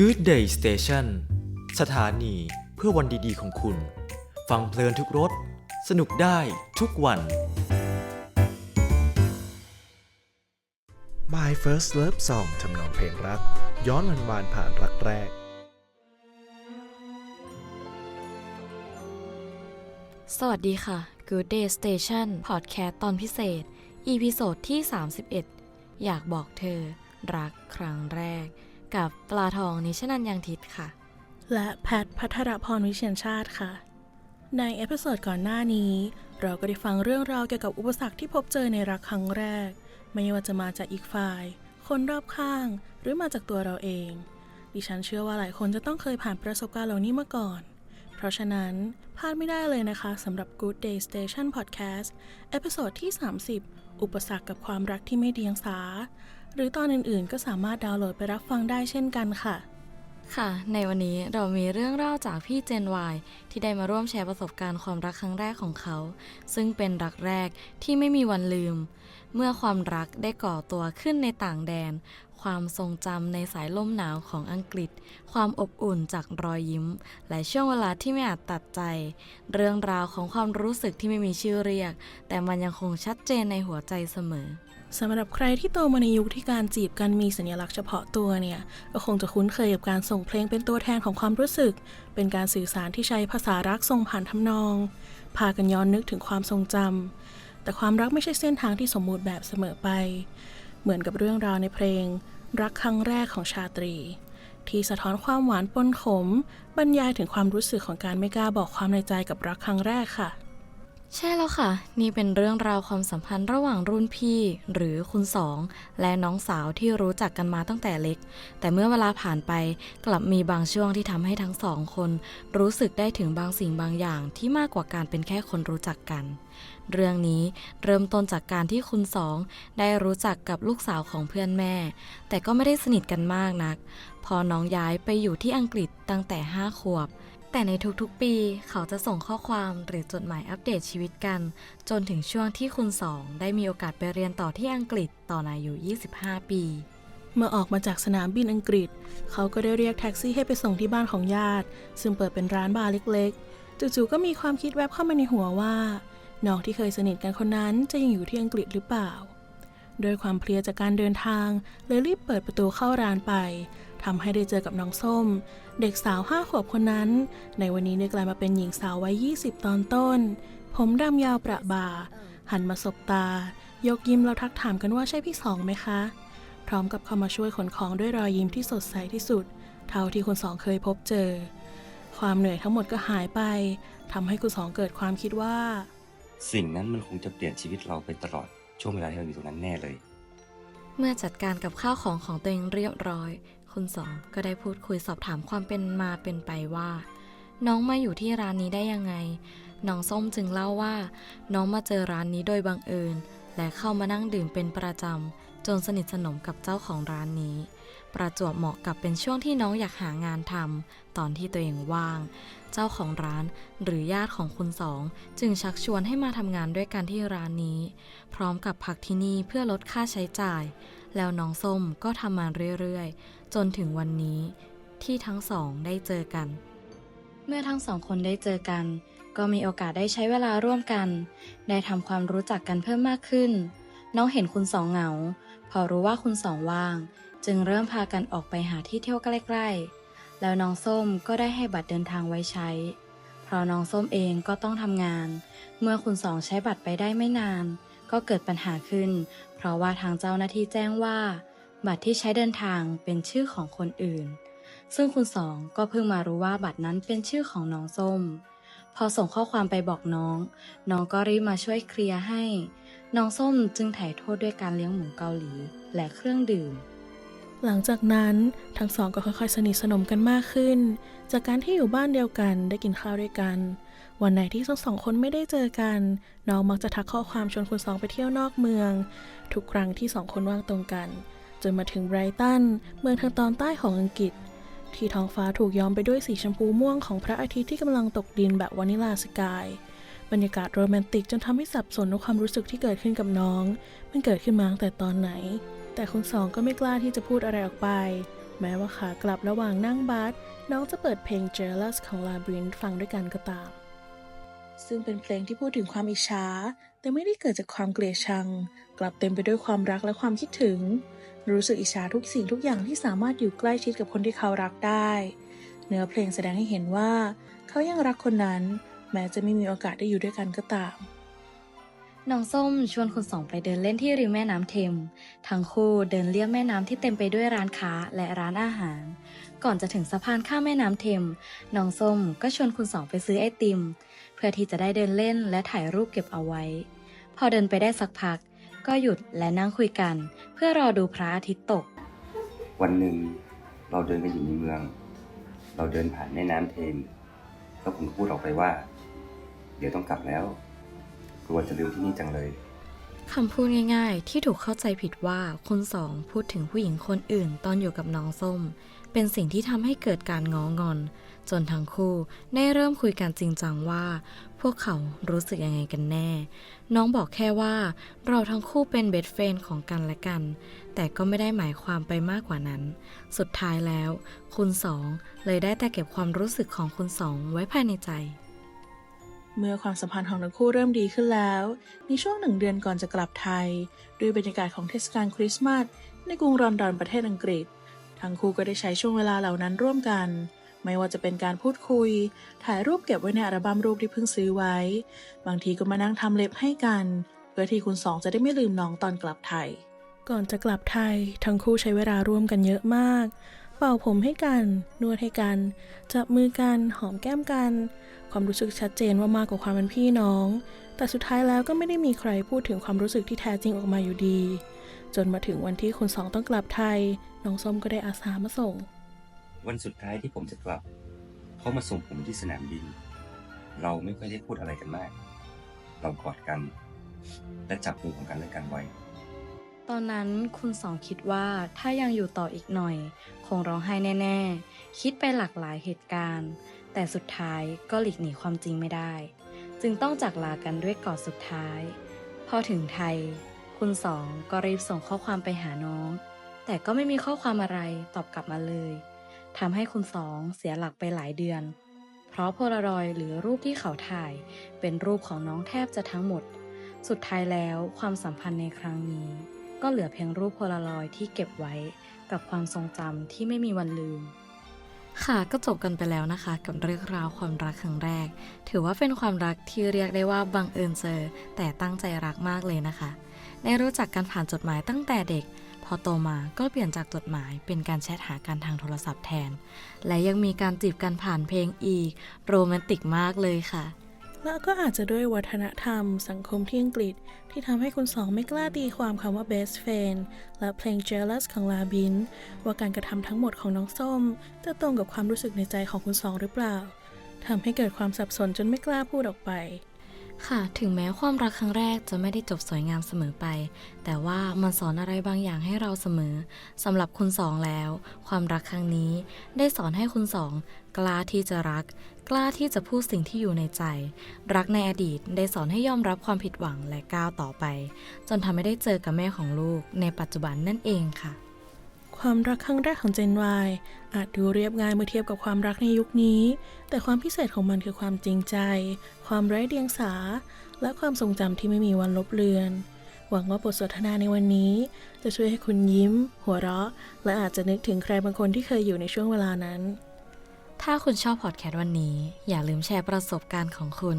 Good Day Station สถานีเพื่อวันดีๆของคุณ ฟังเพลินทุกรถสนุกได้ทุกวัน My First Love Song ทำนองเพลงรัก ย้อนวันวานผ่านรักแรก สวัสดีค่ะ Good Day Station Podcast ตอนพิเศษ EP โซดที่ 31 อยากบอกเธอ รักครั้งแรก กับปลาทองนิชนันยังทิตค่ะ และแพทพัทรพรวิเชียนชาติค่ะ ในเอพิโซดก่อนหน้านี้ เราก็ได้ฟังเรื่องราวเกี่ยวกับอุปสรรคที่พบเจอในรักครั้งแรก ไม่ว่าจะมาจากอีกฝ่าย คนรอบข้าง หรือมาจากตัวเราเอง ดิฉันเชื่อว่าหลายคนจะต้องเคยผ่านประสบการณ์เหล่านี้มาก่อน เพราะฉะนั้นพลาดไม่ได้เลยนะคะสำหรับ Good Day Station Podcast เอพิโซดที่ 30 อุปสรรคกับความรักที่ไม่เดียงสา หรือตอนอื่นๆ ก็สามารถดาวน์โหลดไปรับฟังได้เช่นกันค่ะ ค่ะ ในวันนี้เรามีเรื่องเล่าจากพี่เจนวายที่ได้มาร่วมแชร์ประสบการณ์ความรักครั้งแรกของเขา ซึ่งเป็นรักแรกที่ไม่มีวันลืม เมื่อความรักได้ก่อตัวขึ้นในต่างแดน ความทรงจำในสายลมหนาวของอังกฤษ ความอบอุ่นจากรอยยิ้ม และช่วงเวลาที่ไม่อาจตัดใจ เรื่องราวของความรู้สึกที่ไม่มีชื่อเรียก แต่มันยังคงชัดเจนในหัวใจเสมอ สำหรับใครที่โตมาในยุคที่การจีบกันมีสัญลักษณ์เฉพาะตัวเนี่ย ก็คงจะคุ้นเคยกับการส่งเพลงเป็นตัวแทนของความรู้สึก เป็นการสื่อสารที่ใช้ภาษารักส่งผ่านทำนอง พากันย้อนนึกถึงความทรงจำแต่ความรักไม่ใช่เส้นทางที่สมบูรณ์แบบเสมอไป เหมือนกับเรื่องราวในเพลง รักครั้งแรกของชาตรี ที่สะท้อนความหวานปนขม บรรยายถึงความรู้สึกของการไม่กล้าบอกความในใจกับรักครั้งแรกค่ะ ใช่แล้วค่ะ นี่เป็นเรื่องราวความสัมพันธ์ระหว่างรุ่นพี่ หรือคุณสอง และน้องสาวที่รู้จักกันมาตั้งแต่เล็ก แต่เมื่อเวลาผ่านไปกลับมีบางช่วงที่ทำให้ทั้งสองคน รู้สึกได้ถึงบางสิ่งบางอย่างที่มากกว่าการเป็นแค่คนรู้จักกัน เรื่องนี้เริ่มต้นจากการที่คุณสองได้รู้จักกับลูกสาวของเพื่อนแม่ แต่ก็ไม่ได้สนิทกันมากนัก พอน้องย้ายไปอยู่ที่อังกฤษตั้งแต่ห้าขวบ แต่ในทุกๆ ปีเขาจะส่งข้อความหรือจดหมายอัปเดตชีวิตกัน จนถึงช่วงที่คุณสองได้มีโอกาสไปเรียนต่อที่อังกฤษตอนอายุ 25 ปี เมื่อออกมาจากสนามบินอังกฤษ เขาก็ได้เรียกแท็กซี่ให้ไปส่งที่บ้านของญาติ ซึ่งเปิดเป็นร้านบาร์เล็กๆ จู่ๆก็มีความคิดแวบเข้ามาในหัวว่าน้องที่เคยสนิทกันคนนั้นจะยังอยู่ที่อังกฤษหรือเปล่า โดยความเพลียจากการเดินทางเลยรีบเปิดประตูเข้าร้านไป ทำให้ได้เจอกับน้องส้ม เด็กสาวห้าขวบคนนั้น ในวันนี้ได้กลายมาเป็นหญิงสาววัย20 ตอนต้น ผมดำยาวประบ่า หันมาสบตา ยกยิ้มแล้วทักถามกันว่าใช่พี่สองไหมคะ พร้อมกับเข้ามาช่วยขนของด้วยรอยยิ้มที่สดใสที่สุด เท่าที่คุณสองเคยพบเจอ ความเหนื่อยทั้งหมดก็หายไปทำให้คุณสองเกิดความคิดว่า สิ่งนั้นมันคงจะเปลี่ยนชีวิตเราไปตลอดช่วงเวลาที่เราอยู่ตรงนั้นแน่เลย เมื่อจัดการกับข้าวของของตัวเองเรียบร้อย คุณสองก็ได้พูดคุยสอบถามความเป็นมาเป็นไปว่า น้องมาอยู่ที่ร้านนี้ได้ยังไง น้องส้มจึงเล่าว่า น้องมาเจอร้านนี้โดยบังเอิญ และเข้ามานั่งดื่มเป็นประจำจนสนิทสนมกับเจ้าของร้านนี้ ประจวบเหมาะกับเป็นช่วงที่น้องอยากหางานทำตอนที่ตัวเองว่าง เจ้าของร้านหรือญาติของคุณสองจึงชักชวนให้มาทำงานด้วยกันที่ร้านนี้ พร้อมกับพักที่นี่เพื่อลดค่าใช้จ่ายแล้วน้องส้มก็ทำมาเรื่อย ๆ จนถึงวันนี้ที่ทั้งสองได้เจอกัน เมื่อทั้งสองคนได้เจอกัน ก็มีโอกาสได้ใช้เวลาร่วมกัน ได้ทำความรู้จักกันเพิ่มมากขึ้น น้องเห็นคุณสองเหงา พอรู้ว่าคุณสองว่าง จึงเริ่มพากันออกไปหาที่เที่ยวใกล้ๆ แล้วน้องส้มก็ได้ให้บัตรเดินทางไว้ใช้ เพราะน้องส้มเองก็ต้องทำงาน เมื่อคุณสองใช้บัตรไปได้ไม่นาน ก็เกิดปัญหาขึ้น เพราะว่าทางเจ้าหน้าที่แจ้งว่า บัตรที่ใช้เดินทางเป็นชื่อของคนอื่น ซึ่งคุณสองก็เพิ่งมารู้ว่าบัตรนั้นเป็นชื่อของน้องส้ม พอส่งข้อความไปบอกน้อง น้องก็รีบมาช่วยเคลียร์ให้ น้องส้มจึงไถ่โทษด้วยการเลี้ยงหมูเกาหลีและเครื่องดื่ม หลังจากนั้นทั้งสองก็ค่อยๆ สนิทสนมกันมากขึ้น จากการที่อยู่บ้านเดียวกันได้กินข้าวด้วยกันวันไหนที่ทั้งสองคนไม่ได้เจอกัน น้องมักจะทักข้อความชวนคุณสองไปเที่ยวนอกเมือง ทุกครั้งที่สองคนว่างตรงกัน จนมาถึงไบรตันเมืองทางตอนใต้ของอังกฤษ ที่ท้องฟ้าถูกย้อมไปด้วยสีชมพูม่วงของพระอาทิตย์ที่กำลังตกดินแบบวานิลาสกาย บรรยากาศโรแมนติกจนทำให้สับสนในความรู้สึกที่เกิดขึ้นกับน้อง มันเกิดขึ้นมาตั้งแต่ตอนไหน แต่คุณสองก็ไม่กล้าที่จะพูดอะไรออกไป แม้ว่าขากลับระหว่างนั่งบัสน้องจะเปิดเพลง Jealous ของ Labyrinth ฟังด้วยกันก็ตามซึ่งเป็นเพลงที่พูดถึงความอิจฉาแต่ไม่ได้เกิดจากความเกลียดชัง กลับเต็มไปด้วยความรักและความคิดถึง รู้สึกอิจฉาทุกสิ่งทุกอย่างที่สามารถอยู่ใกล้ชิดกับคนที่เขารักได้ เนื้อเพลงแสดงให้เห็นว่า เขายังรักคนนั้น แม้จะไม่มีโอกาสได้อยู่ด้วยกันก็ตามน้องส้มชวนคุณสองไปเดินเล่นที่ริมแม่น้ำเทม ทั้งคู่เดินเลียบแม่น้ำที่เต็มไปด้วยร้านค้าและร้านอาหาร ก่อนจะถึงสะพานข้ามแม่น้ำเทม น้องส้มก็ชวนคุณสองไปซื้อไอติม เพื่อที่จะได้เดินเล่นและถ่ายรูปเก็บเอาไว้ พอเดินไปได้สักพัก ก็หยุดและนั่งคุยกัน เพื่อรอดูพระอาทิตย์ตก วันหนึ่งเราเดินกันอยู่ในเมือง เราเดินผ่านแม่น้ำเทมแล้วผมพูดออกไปว่า เดี๋ยวต้องกลับแล้ว กลัวจะลืมที่นี่จังเลย คำพูดง่ายๆ ที่ถูกเข้าใจผิดว่าคุณสองพูดถึงผู้หญิงคนอื่นตอนอยู่กับน้องส้ม เป็นสิ่งที่ทำให้เกิดการง้องอน จนทั้งคู่ได้เริ่มคุยกันจริงจังว่า พวกเขารู้สึกยังไงกันแน่ น้องบอกแค่ว่า เราทั้งคู่เป็นเบสเฟนของกันและกัน แต่ก็ไม่ได้หมายความไปมากกว่านั้น สุดท้ายแล้ว คุณสองเลยได้แต่เก็บความรู้สึกของคุณสองไว้ภายในใจ เมื่อความสัมพันธ์ของทั้งคู่เริ่มดีขึ้นแล้ว ในช่วงหนึ่งเดือนก่อนจะกลับไทย ด้วยบรรยากาศของเทศกาลคริสต์มาสในกรุงลอนดอนประเทศอังกฤษ ทั้งคู่ก็ได้ใช้ช่วงเวลาเหล่านั้นร่วมกัน ไม่ว่าจะเป็นการพูดคุย ถ่ายรูปเก็บไว้ในอัลบั้มรูปที่เพิ่งซื้อไว้ บางทีก็มานั่งทำเล็บให้กัน เพื่อที่คุณสองจะได้ไม่ลืมน้องตอนกลับไทย ก่อนจะกลับไทย ทั้งคู่ใช้เวลาร่วมกันเยอะมาก ป่าผมให้กัน นวดให้กัน จับมือกัน หอมแก้มกัน ความรู้สึกชัดเจนว่ามากกว่าความเป็นพี่น้อง แต่สุดท้ายแล้วก็ไม่ได้มีใครพูดถึงความรู้สึกที่แท้จริงออกมาอยู่ดี จนมาถึงวันที่คุณสองต้องกลับไทย น้องส้มก็ได้อาสามาส่ง วันสุดท้ายที่ผมจะกลับ เขามาส่งผมที่สนามบิน เราไม่ค่อยได้พูดอะไรกันมาก เรากอดกัน และจับมือของกันและกันไว้ ตอนนั้นคุณสองคิดว่าถ้ายังอยู่ต่ออีกหน่อย คงร้องไห้แน่ ๆ คิดไปหลากหลายเหตุการณ์ แต่สุดท้ายก็หลีกหนีความจริงไม่ได้ จึงต้องจากลากันด้วยกอดสุดท้าย พอถึงไทย คุณสองก็รีบส่งข้อความไปหาน้อง แต่ก็ไม่มีข้อความอะไรตอบกลับมาเลยทำให้คุณสองเสียหลักไปหลายเดือน เพราะโพลารอยหรือรูปที่เขาถ่าย เป็นรูปของน้องแทบจะทั้งหมด สุดท้ายแล้วความสัมพันธ์ในครั้งนี้ ก็เหลือเพียงรูปโพลารอยที่เก็บไว้กับความทรงจำที่ไม่มีวันลืม ค่ะก็จบกันไปแล้วนะคะ กับเรื่องราวความรักครั้งแรก ถือว่าเป็นความรักที่เรียกได้ว่าบังเอิญเจอ แต่ตั้งใจรักมากเลยนะคะ ได้รู้จักกันผ่านจดหมายตั้งแต่เด็ก พอโตมาก็เปลี่ยนจากจดหมายเป็นการแชทหากันทางโทรศัพท์แทน และยังมีการจีบกันผ่านเพลงอีก โรแมนติกมากเลยค่ะ และก็อาจจะด้วยวัฒนธรรม สังคมที่อังกฤษ ที่ทำให้คุณสองไม่กล้าตีความคำว่า best friend และเพลง jealous ของลาบิน ว่าการกระทำทั้งหมดของน้องส้ม จะตรงกับความรู้สึกในใจของคุณสองหรือเปล่าทำให้เกิดความสับสนจนไม่กล้าพูดออกไป ค่ะ ถึงแม้ความรักครั้งแรกจะไม่ได้จบสวยงามเสมอไป แต่ว่ามันสอนอะไรบางอย่างให้เราเสมอสำหรับคุณสองแล้ว ความรักครั้งนี้ ได้สอนให้คุณสองกล้าที่จะรัก กล้าที่จะพูดสิ่งที่อยู่ในใจ รักในอดีตได้สอนให้ยอมรับความผิดหวังและก้าวต่อไป จนทำให้ได้เจอกับแม่ของลูกในปัจจุบันนั่นเองค่ะ ความรักครั้งแรกของ Gen Y อาจดูเรียบง่ายเมื่อเทียบกับความรักในยุคนี้ แต่ความพิเศษของมันคือความจริงใจ ความไร้เดียงสา และความทรงจำที่ไม่มีวันลบเลือน หวังว่าบทสนทนาในวันนี้ จะช่วยให้คุณยิ้ม หัวเราะ และอาจจะนึกถึงใครบางคนที่เคยอยู่ในช่วงเวลานั้น ถ้าคุณชอบพอดแคสต์วันนี้ อย่าลืมแชร์ประสบการณ์ของคุณ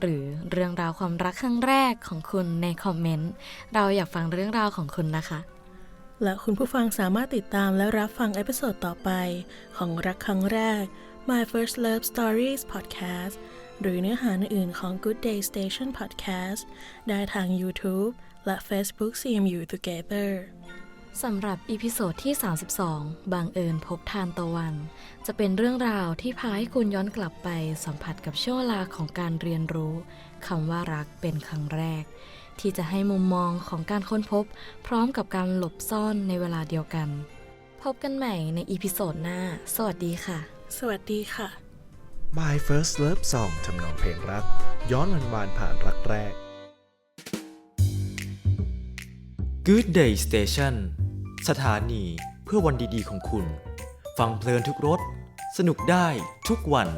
หรือเรื่องราวความรักครั้งแรกของคุณในคอมเมนต์ เราอยากฟังเรื่องราวของคุณนะคะ และคุณผู้ฟังสามารถติดตามและรับฟังเอพิโซดต่อไป ของรักครั้งแรก My First Love Stories Podcast หรือเนื้อหาอื่นๆของ Good Day Station Podcast ได้ทาง YouTube และ Facebook CMU Together สำหรับอีพิโซดที่ 32 บางเอิญพบทานตะวัน จะเป็นเรื่องราวที่พาให้คุณย้อนกลับไปสัมผัสกับช่วงเวลาของการเรียนรู้คำว่ารักเป็นครั้งแรก ที่จะให้มุมมองของการค้นพบ พร้อมกับการหลบซ่อนในเวลาเดียวกัน พบกันใหม่ในอีพิโซดหน้า สวัสดีค่ะ สวัสดีค่ะ My First Love Song ทำนองเพลงรัก ย้อนวันวานผ่านรักแรก Good Day Station สถานีเพื่อวันดีๆของคุณ ฟังเพลินทุกรสสนุกได้ทุกวัน